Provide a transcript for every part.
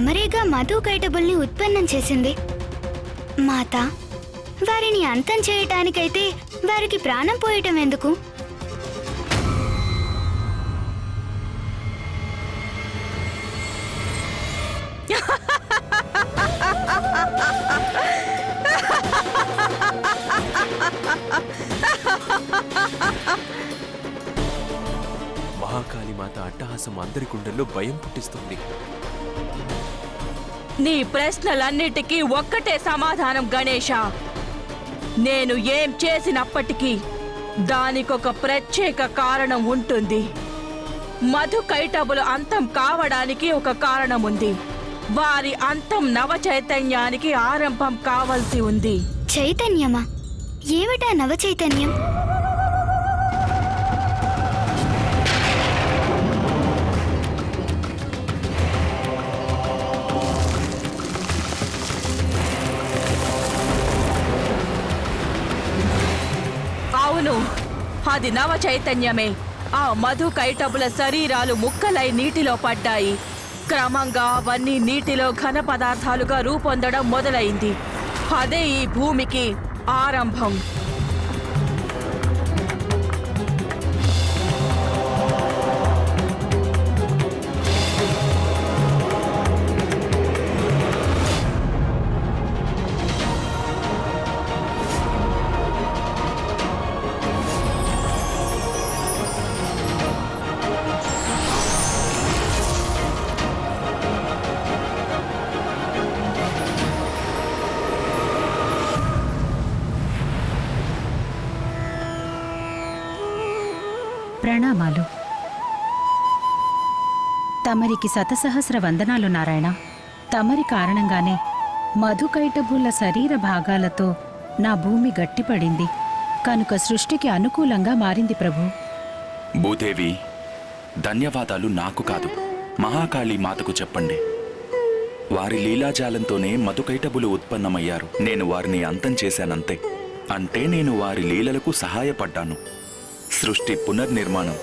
అమరేగా మధు కైటబుల్ని ఉత్పన్నం చేసింది. మాత వారిని అంతం చేయటానికైతే వారికి ప్రాణం పోయటం ఎందుకు? మహాకాళి మాత అట్టహాసం అందరి గుండెల్లో భయం పుట్టిస్తుంది. నీ ప్రశ్నలన్నిటికీ ఒక్కటే సమాధానం గణేష. నేను ఏం చేసినప్పటికీ దానికొక ప్రత్యేక కారణం ఉంటుంది. మధు కైటబులు అంతం కావడానికి ఒక కారణం ఉంది వారి అంతం నవ చైతన్యానికి ఆరంభం కావాల్సి ఉంది. చైతన్యమా? ఏమిటా నవ చైతన్యం? అది నవ చైతన్యమే. ఆ మధు కైటబుల శరీరాలు ముక్కలై నీటిలో పడ్డాయి. క్రమంగా అవన్నీ నీటిలో ఘన పదార్థాలుగా రూపొందడం మొదలైంది. అదే ఈ భూమికి ఆరంభం. ప్రణామాలు. తమరికి శతసహస్ర వందనాలు నారాయణ. తమరి కారణంగానే మధుకైటబుల శరీర భాగాలతో నా భూమి గట్టిపడింది. కనుక సృష్టికి అనుకూలంగా మారింది ప్రభు. భూదేవి ధన్యవాదాలు నాకు కాదు. మహాకాళి మాతకు చెప్పండి. వారి లీలాజాలంతోనే మధుకైటబులు ఉత్పన్నమయ్యారు. నేను వారిని అంతం చేశానంతే. అంటే నేను వారి లీలలకు సహాయపడ్డాను. సృష్టి పునర్నిర్మాణం.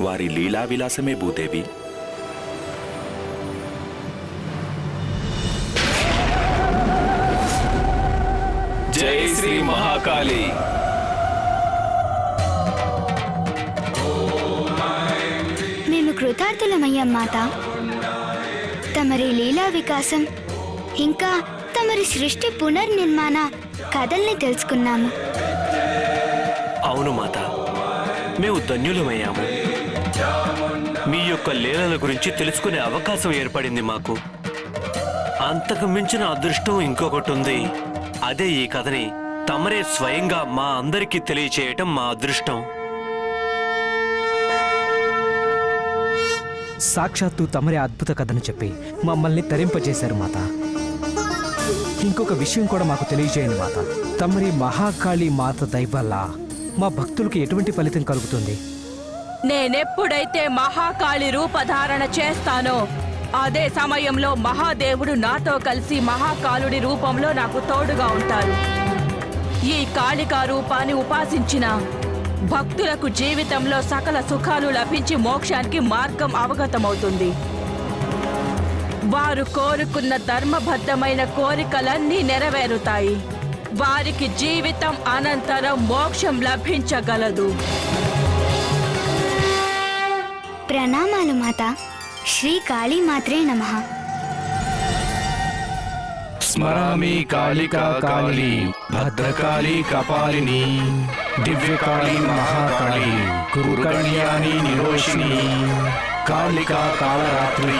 వారి లీలా విలాసమే భూదేవి. జై శ్రీ మహాకాళి. మేము కృతార్థులమయ్యాం మాత. తమరి లీలా వికాసం ఇంకా తమరి సృష్టి పునర్నిర్మాణ కథల్ని తెలుసుకున్నాము. అవును మాత. మేము ధన్యులమయ్యాము మీ యొక్క లీలల గురించి తెలుసుకునే అవకాశం ఏర్పడింది మాకు. అంతకు మించిన అదృష్టం ఇంకొకటి ఉంది అదే ఈ కథని తమరే స్వయంగా మా అందరికీ తెలియచేయటం మా అదృష్టం. సాక్షాత్తు తమరే అద్భుత కథను చెప్పి మమ్మల్ని తరింపజేశారు మాత. ఇంకొక విషయం కూడా మాకు తెలియజేయండి మాత. తమరి మహాకాళి మాత దయవల్ల మా భక్తులకు ఎటువంటి ఫలితం కలుగుతుంది? నేనెప్పుడైతే మహాకాళి రూపధారణ చేస్తానో అదే సమయంలో మహాదేవుడు నాతో కలిసి మహాకాలుడి రూపంలో నాకు తోడుగా ఉంటారు. ఈ కాళికా రూపాన్ని ఉపాసించిన భక్తులకు జీవితంలో సకల సుఖాలు లభించి మోక్షానికి మార్గం అవగతమవుతుంది. వారు కోరుకున్న ధర్మబద్ధమైన కోరికలన్నీ నెరవేరుతాయి. వారికి జీవితం అనంతరం మోక్షం లభించగలదు. ప్రణామాలు మాత. శ్రీ కాళీ మాత్రే నమః. స్మరామి కాళికా కాళి భద్రకాళి కపాలిని దివ్యకాళి మహాకాళి కురుకళ్యాణి నిరోషిణి కాళికా కాళరాత్రి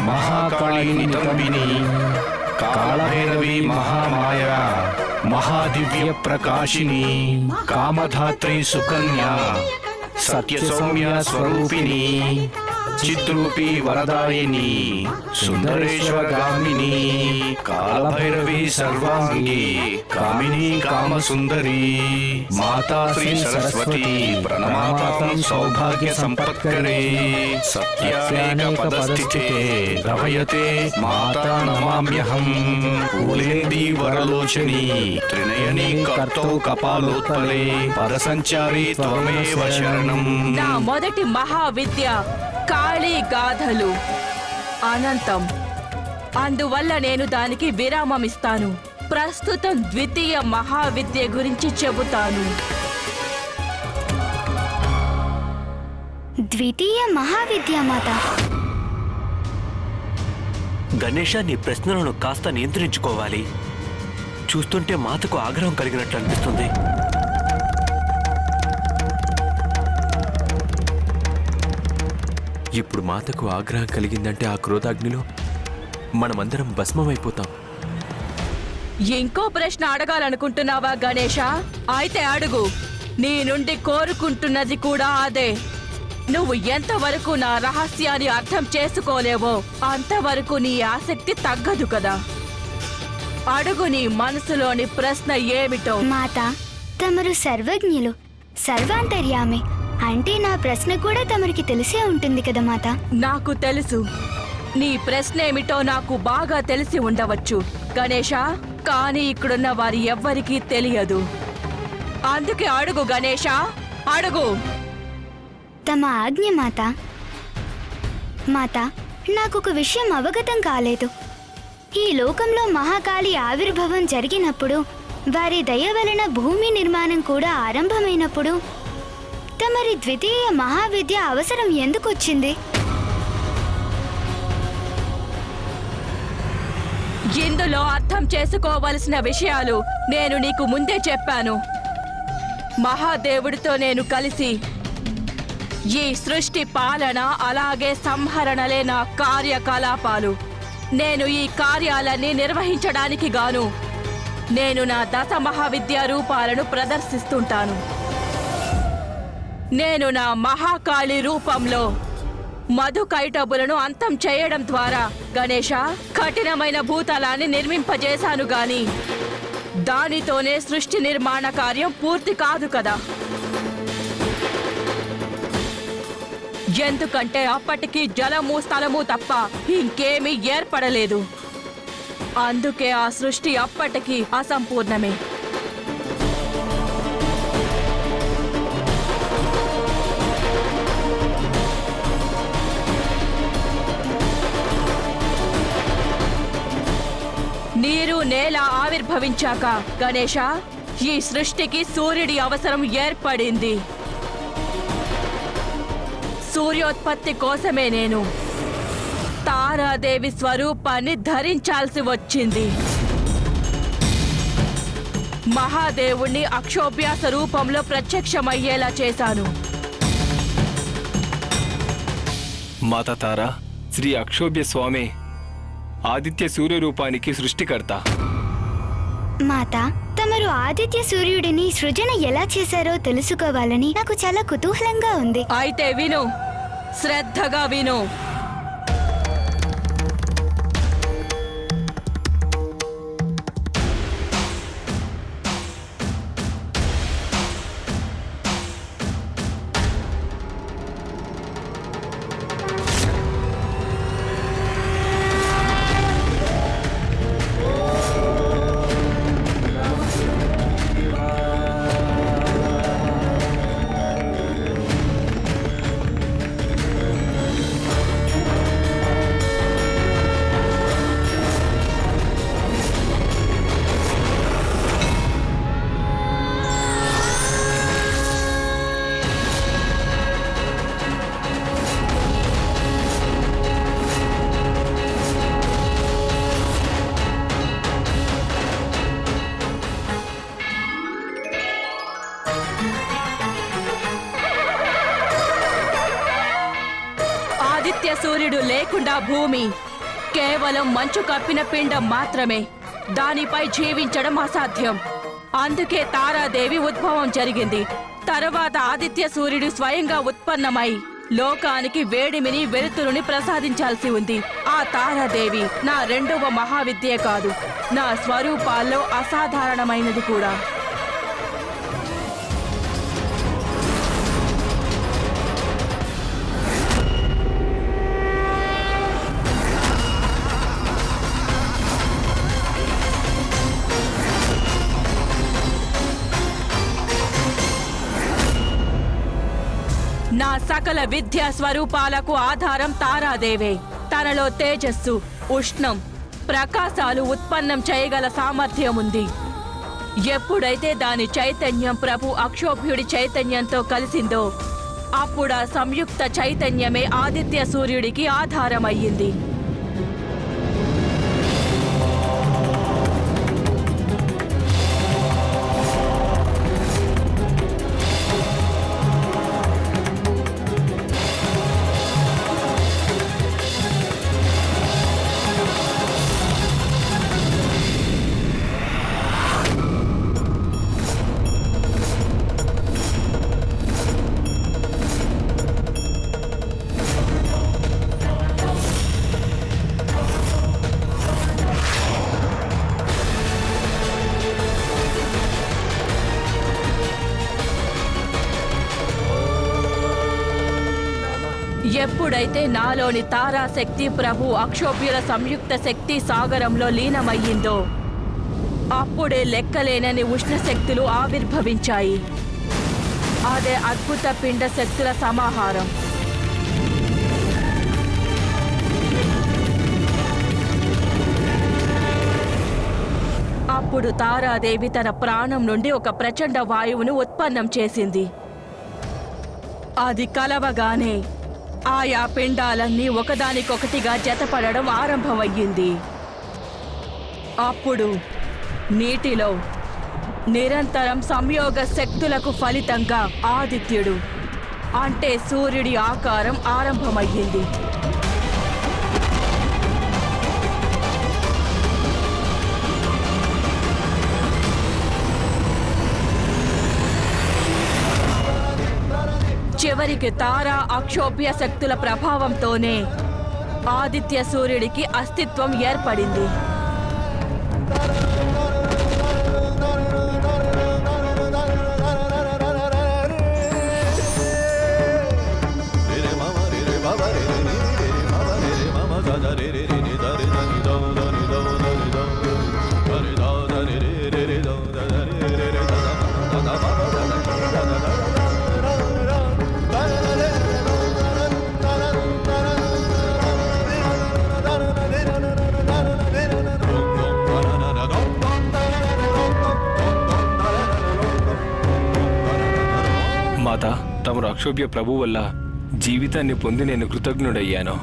మహాకాళి నితంబిని కాళభైరవి మహామాయ మహాదివ్య ప్రకాశిని కామధాత్రి సుకన్యా సత్యసౌమ్య స్వరూపిణి చిత్రూపి వరదాయిని సుందరేశ్వరగామిని కాలభైరవి సర్వాంగి కామిని కామసుందరి మాతా శ్రీ సరస్వతి ప్రణమాతాం సౌభాగ్య సంపత్కరే సత్యానేక పదస్థితే రవయతే మాతా నమామ్యహం. పూలేంది వరలోచని త్రినయని కర్తౌ కపాలోత్పలే పదసంచారి త్వమేవ శరణం. నా మొదటి మహావిద్య కాళీ గాథలు. అనంతం. అందువల్ల నేను దానికి విరామం ఇస్తాను ప్రస్తుతం ద్వితీయ మహావిద్య గురించి చెబుతాను. ద్వితీయ మహావిద్యామాత గణేష నీ ప్రశ్నలను కాస్త నియంత్రించుకోవాలి. చూస్తుంటే మాతకు ఆగ్రహం కలిగినట్లు అనిపిస్తుంది. ఇప్పుడు మాతకు ఆగ్రహం కలిగిందంటే ఆ క్రోధాగ్నిలో మనమందరం భస్మమైపోతాం. ఇంకో ప్రశ్న అడగాలనుకుంటున్నావా గణేష? అయితే అడుగు. నీ నుండి కోరుకుంటున్నది కూడా అదే. నువ్వు ఎంతవరకు నా రహస్యాన్ని అర్థం చేసుకోలేవో అంతవరకు నీ ఆసక్తి తగ్గదు కదా. అడుగు నీ మనసులోని ప్రశ్న ఏమిటో. మాత తమరు సర్వజ్ఞులు సర్వాంతర్యామి అంటే నా ప్రశ్న కూడా తమరికి తెలిసే ఉంటుంది కదా మాత? నాకు తెలుసు. నీ ప్రశ్న ఏమిటో నాకు బాగా తెలిసి ఉండవచ్చు గణేష. కానీ ఇక్కడున్న వారి ఎవ్వరికీ తెలియదు. అందుకే అడుగు గణేష. అడుగు. తమ ఆజ్ఞ మాత? మాత నాకొక విషయం అవగతం కాలేదు. ఈ లోకంలో మహాకాళి ఆవిర్భావం జరిగినప్పుడు వారి దయ వలన భూమి నిర్మాణం కూడా ఆరంభమైనప్పుడు తమరి ద్వితీయ మహావిద్య అవసరం ఎందుకు వచ్చింది ఇందులో అర్థం చేసుకోవలసిన విషయాలు నేను నీకు ముందే చెప్పాను. మహాదేవుడితో నేను కలిసి ఈ సృష్టి పాలన అలాగే సంహరణలే నా కార్యకలాపాలు. నేను ఈ కార్యాలన్నీ నిర్వహించడానికి గాను నేను నా దశ మహావిద్యా రూపాలను ప్రదర్శిస్తుంటాను. నేను నా మహాకాళి రూపంలో మధు కైటబులను అంతం చేయడం ద్వారా గణేష కఠినమైన భూతలాన్ని నిర్మింపజేశాను గాని దానితోనే సృష్టి నిర్మాణ కార్యం పూర్తి కాదు కదా. ఎందుకంటే అప్పటికి జలము స్థలము తప్ప ఇంకేమీ ఏర్పడలేదు. అందుకే ఆ సృష్టి అప్పటికి అసంపూర్ణమే. నీరు నేల ఆవిర్భవించాక గణేష ఈ సృష్టికి సూర్యుడి అవసరం ఏర్పడింది. సూర్యోత్పత్తి కోసమే నేను. తారాదేవి స్వరూపాన్ని ధరించాల్సి వచ్చింది. మహాదేవుణ్ణి అక్షోభ్యాస రూపంలో ప్రత్యక్షమయ్యేలా చేశాను. మాత తార శ్రీ అక్షోభ్య స్వామి ఆదిత్య సూర్య రూపానికి సృష్టికర్త. మాత తమరు ఆదిత్య సూర్యుడిని సృజన ఎలా చేశారో తెలుసుకోవాలని నాకు చాలా కుతూహలంగా ఉంది. అయితే విను శ్రద్ధగా విను. లేకుండా భూమి కేవలం మంచు కప్పిన పిండం మాత్రమే. దానిపై జీవించడం అసాధ్యం. అందుకే తారాదేవి ఉద్భవం జరిగింది. తర్వాత ఆదిత్య సూర్యుడు స్వయంగా ఉత్పన్నమై లోకానికి వేడిమిని వెలుతురుని ప్రసాదించాల్సి ఉంది. ఆ తారాదేవి నా రెండవ మహావిద్య కాదు. నా స్వరూపాల్లో అసాధారణమైనది కూడా. నా సకల విద్యా స్వరూపాలకు ఆధారం తారాదేవే. తనలో తేజస్సు ఉష్ణం ప్రకాశాలు ఉత్పన్నం చేయగల సామర్థ్యం ఉంది ఎప్పుడైతే దాని చైతన్యం ప్రభు అక్షోభ్యుడి చైతన్యంతో కలిసిందో అప్పుడు ఆ సంయుక్త చైతన్యమే ఆదిత్య సూర్యుడికి ఆధారమయ్యింది. ఎప్పుడైతే నాలోని తారాశక్తి ప్రభు అక్షోభ్యుల సంయుక్త శక్తి సాగరంలో లీనమయ్యిందో అప్పుడే లెక్కలేనని ఉష్ణ శక్తులు ఆవిర్భవించాయి. అదే అద్భుత పిండ శక్తుల సమాహారం. అప్పుడు తారాదేవి తన ప్రాణం నుండి ఒక ప్రచండ వాయువును ఉత్పన్నం చేసింది. అది కలవగానే ఆయా పిండాలన్నీ ఒకదానికొకటిగా జతపడడం ఆరంభమయ్యింది. అప్పుడు నీటిలో నిరంతరం సంయోగ శక్తులకు ఫలితంగా ఆదిత్యుడు అంటే సూర్యుడి ఆకారం ఆరంభమయ్యింది. వారికి తారా అక్షోభ్య శక్తుల ప్రభావంతోనే ఆదిత్య సూర్యుడికి అస్తిత్వం ఏర్పడింది. తమరు ప్రభు వల్ల జీవితాన్ని పొంది నేను కృతజ్ఞుడయ్యాను.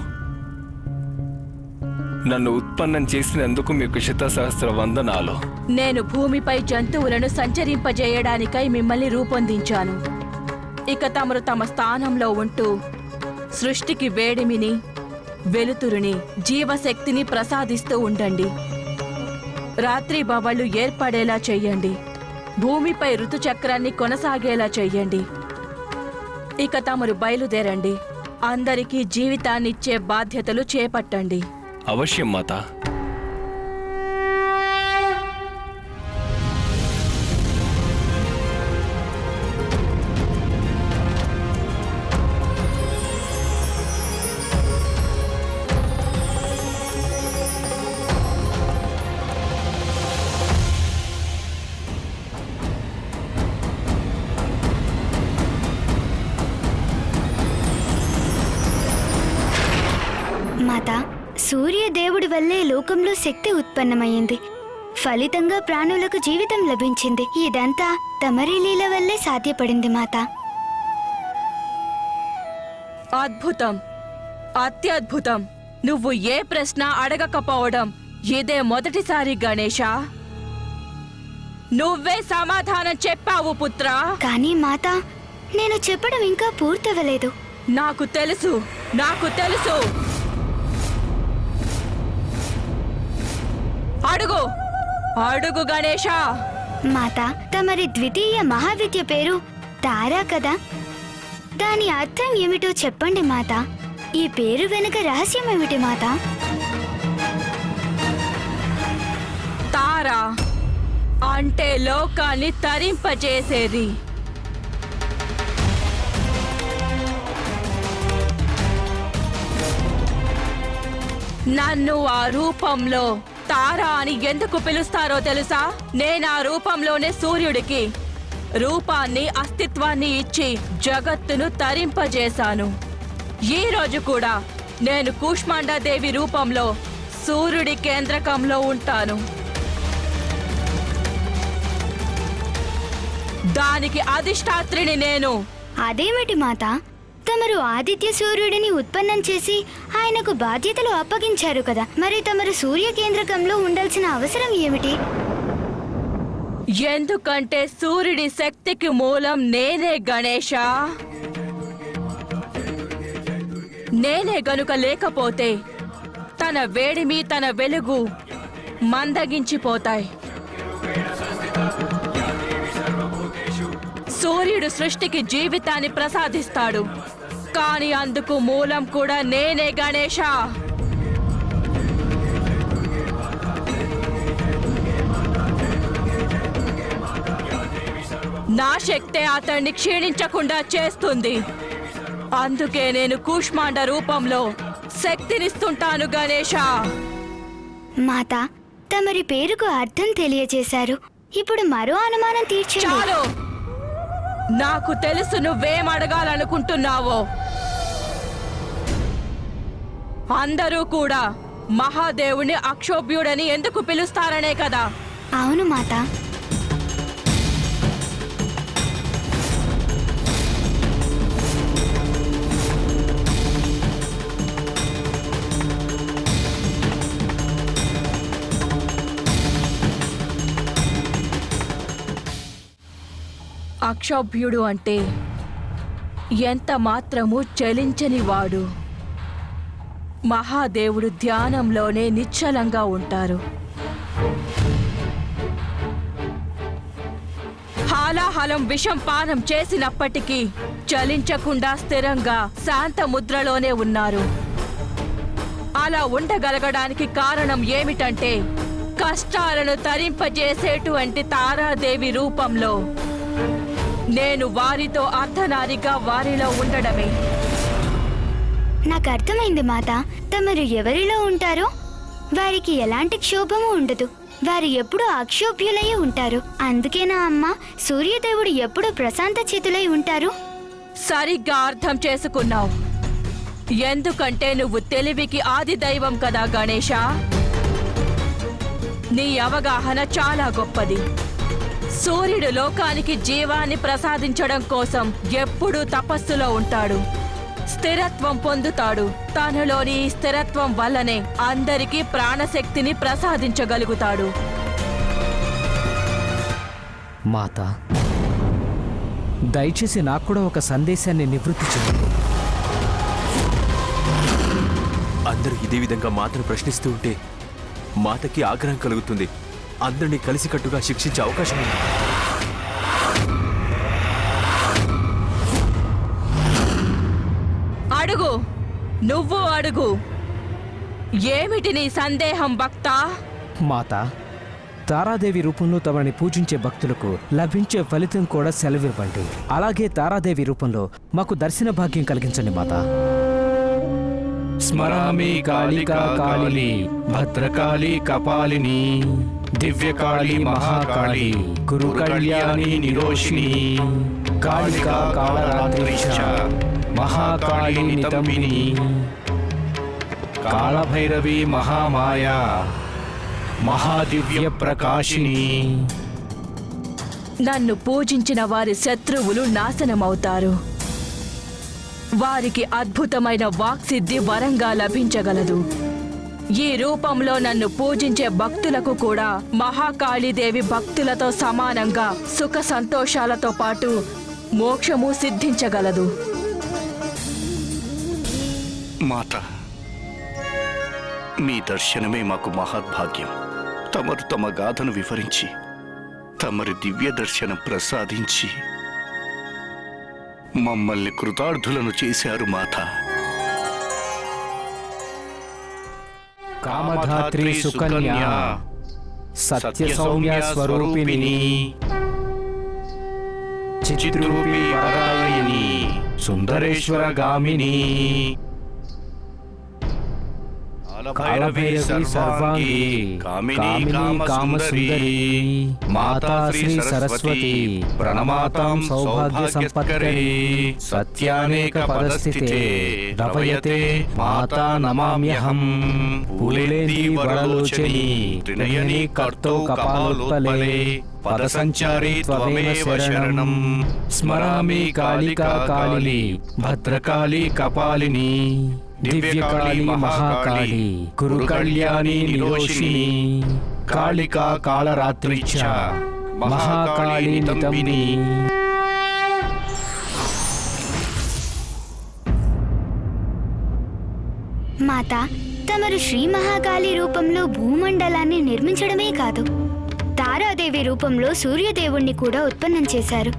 నన్ను ఉత్పన్నం చేసినందుకు మీకు శతసహస్ర వందనాలు. నేను భూమిపై జంతువులను సంచరింపజేయడానికై మిమ్మల్ని రూపొందించాను. ఇక తమరు తమ స్థానంలో ఉంటూ సృష్టికి వేడిమిని వెలుతురుని జీవశక్తిని ప్రసాదిస్తూ ఉండండి. రాత్రి బవళ్ళు ఏర్పడేలా చెయ్యండి భూమిపై ఋతుచక్రాన్ని కొనసాగేలా చెయ్యండి ఇక తమరు బయలుదేరండి. అందరికీ జీవితాన్నిచ్చే బాధ్యతలు చేపట్టండి. అవశ్యం మాతా. వల్లే లోకంలో శక్తి ఉత్పన్నమైంది ఫలితంగా ప్రాణులకు జీవితం లభించింది. ఇదంతా తమరి లీల వల్లే సాధ్యపడింది మాత. అద్భుతం. అత్యద్భుతం. నువ్వు ఏ ప్రశ్న అడగకపోవడం ఇదే మొదటిసారి గణేష నువ్వే సమాధానం చెప్పావు పుత్రా. కానీ మాత నేను చెప్పడం ఇంకా పూర్తవలేదు నాకు తెలుసు. నాకు తెలుసు. అడుగు. అడుగు గణేష. మాత తమరి ద్వితీయ మహావిద్య పేరు తారా కదా? దాని అర్థం ఏమిటో చెప్పండి మాత. ఈ పేరు వెనుక రహస్యం ఏమిటి మాత? తారా అంటే లోకాన్ని తరింపజేసేది. నన్ను ఆ రూపంలో తారా అని ఎందుకు పిలుస్తారో తెలుసా? నేను ఆ రూపంలోనే సూర్యుడికి రూపాన్ని అస్తిత్వాన్ని ఇచ్చి జగత్తును తరింపజేశాను. ఈ రోజు కూడా నేను కూష్మాండాదేవి రూపంలో సూర్యుడి కేంద్రకంలో ఉంటాను. దానికి అధిష్టాత్రిని నేను. అదేమిటి మాత? తమరు ఆదిత్య సూర్యుడిని ఉత్పన్నం చేసి ఆయనకు బాధ్యతలు అప్పగించారు కదా. మరి తమరు సూర్య కేంద్రకంలో ఉండాల్సిన అవసరం ఏమిటి? ఎందుకంటే సూర్యుడి శక్తికి మూలం నేనే గణేష నేనే గనుక లేకపోతే తన వేడిమి తన వెలుగు మందగించిపోతాయి. సూర్యుడు సృష్టికి జీవితాన్ని ప్రసాదిస్తాడు. కానీ అందుకు మూలం కూడా నేనే గణేష. నా శక్తే అతన్ని క్షీణించకుండా చేస్తుంది. అందుకే నేను కూష్మాండ రూపంలో శక్తినిస్తుంటాను గణేష. మాత తమరి పేరుకు అర్థం తెలియజేశారు ఇప్పుడు మరో అనుమానం తీర్చండి. చాలు! నాకు తెలుసు నువ్వేం అడగాలనుకుంటున్నావో. అందరూ కూడా మహాదేవుని అక్షోభ్యుడని ఎందుకు పిలుస్తారనే కదా. అవును మాతా. అక్షోభ్యుడు అంటే ఎంత మాత్రము చలించని వాడు. మహాదేవుడు ధ్యానంలోనే నిశ్చలంగా ఉంటారు. హాలాహలం విషం పానం చేసినప్పటికీ చలించకుండా స్థిరంగా శాంత ముద్రలోనే ఉన్నారు. అలా ఉండగలగడానికి కారణం ఏమిటంటే కష్టాలను తరింపజేసేటువంటి తారాదేవి రూపంలో నేను వారితో అర్ధనారిగా వారిలో ఉండడమే. నాకు అర్థమైంది మాత. తమరు ఎవరిలో ఉంటారో? వారికి ఎలాంటి క్షోభము ఉండదు. వారు ఎప్పుడూ అక్షోభ్యులై ఉంటారు. అందుకేనా అమ్మ సూర్యదేవుడు ఎప్పుడు ప్రశాంత చితులై ఉంటారు? సరిగ్గా అర్థం చేసుకున్నావు. ఎందుకంటే నువ్వు తెలివికి ఆది దైవం కదా గణేష నీ అవగాహన చాలా గొప్పది. సూర్యుడు లోకానికి జీవాన్ని ప్రసాదించడం కోసం ఎప్పుడూ తపస్సులో ఉంటాడు. స్థిరత్వం పొందుతాడు. తనలోని స్థిరత్వం వల్లనే అందరికీ ప్రాణశక్తిని ప్రసాదించగలుగుతాడు. మాత దయచేసి నాకు కూడా ఒక సందేశాన్ని నివృత్తి చేయండి. అందరూ ఇదే విధంగా మాతను ప్రశ్నిస్తూ ఉంటే మాతకి ఆగ్రహం కలుగుతుంది. అందరినీ కలిసికట్టుగా శిక్షించే అవకాశం ఉంది. అడుగు. నువ్వు అడుగు. ఏమిటి నీ సందేహం భక్తా? మాత తారాదేవి రూపంలో తమని పూజించే భక్తులకు లభించే ఫలితం కూడా సెలవివ్వండి. అలాగే తారాదేవి రూపంలో మాకు దర్శన భాగ్యం కలిగించండి మాత. స్మరామి కాళికా కాళిని భద్రకాళి కపాలిని దివ్యకాళి మహాకాళి గురు కళ్యాణి నిరోషిణి కాళికా కాళరాత్రిశ్చ మహాకాళి నితంబిని కాళభైరవి మహామాయా మహాదివ్య ప్రకాశిని. నన్ను పూజించిన వారి శత్రువులు నాశనమవుతారు. వారికి అద్భుతమైన వాక్సిద్ధి వరంగా లభించగలదు. ఈ రూపంలో నన్ను పూజించే భక్తులకు కూడా మహాకాళీదేవి భక్తులతో సమానంగా సుఖ సంతోషాలతో పాటు మోక్షము సిద్ధించగలదు. మాత మీ దర్శనమే మాకు మహద్భాగ్యం. తమరు తమ గాథను వివరించి తమరి దివ్య దర్శనం ప్రసాదించి మమ్మల్ని కృతార్థులను చేశారు మాత. కామధాత్రి సుకన్యా సత్య సౌమ్య స్వరూపిణి చిత్రూపి వరదాయిని సుందరేశ్వర గామిని కాలభైరవి సర్వాంగి కామిని కామసుందరి మాతా శ్రీ సరస్వతి ప్రణమాతాం సౌభాగ్య సంపత్కరీ సత్యానేక పదస్థితే రవయతే మాతా నమామ్యహం పూలేంది వరలోచని త్రినయని కర్తౌ కపాలోత్పలే పదసంచారి త్వమేవ శరణం స్మరామి కాళికా కాళిని భద్రకాళి కపాలిని దివ్యకాళి మహాకాళి కురు కళ్యాణి నిరోషిణి కాళికా మహాకాళి నితంబిని మాత తమరు శ్రీ మహాకాళి రూపంలో భూమండలాన్ని నిర్మించడమే కాదు తారాదేవి రూపంలో సూర్యదేవుణ్ణి కూడా ఉత్పన్నం చేశారు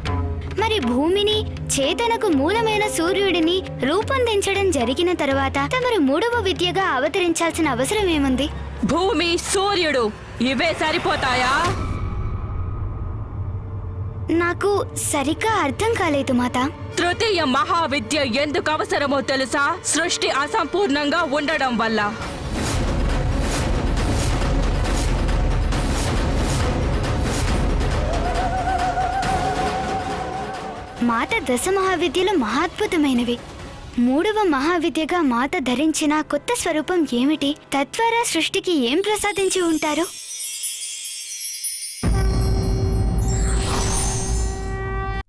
మరి భూమిని చేతనకు మూలమైన సూర్యుడిని రూపొందించడం జరిగిన తర్వాత తమరు మూడవ విద్యగా అవతరించాల్సిన అవసరం ఏముంది? భూమి సూర్యుడు ఇవే సరిపోతాయా? నాకు సరిగ్గా అర్థం కాలేదు మాత. తృతీయ మహావిద్య ఎందుకు అవసరమో తెలుసా? సృష్టి అసంపూర్ణంగా ఉండడం వల్ల. మాత దశ మహావిద్యలు మహాద్భుతమైనవి. మూడవ మహావిద్యగా మాత ధరించిన కొత్త స్వరూపం ఏమిటి? తద్వారా సృష్టికి ఏం ప్రసాదించి ఉంటారు?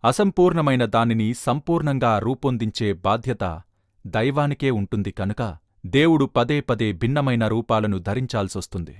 అసంపూర్ణమైన దానిని సంపూర్ణంగా రూపొందించే బాధ్యత దైవానికే ఉంటుంది కనుక దేవుడు పదే పదే భిన్నమైన రూపాలను ధరించాల్సొస్తుంది.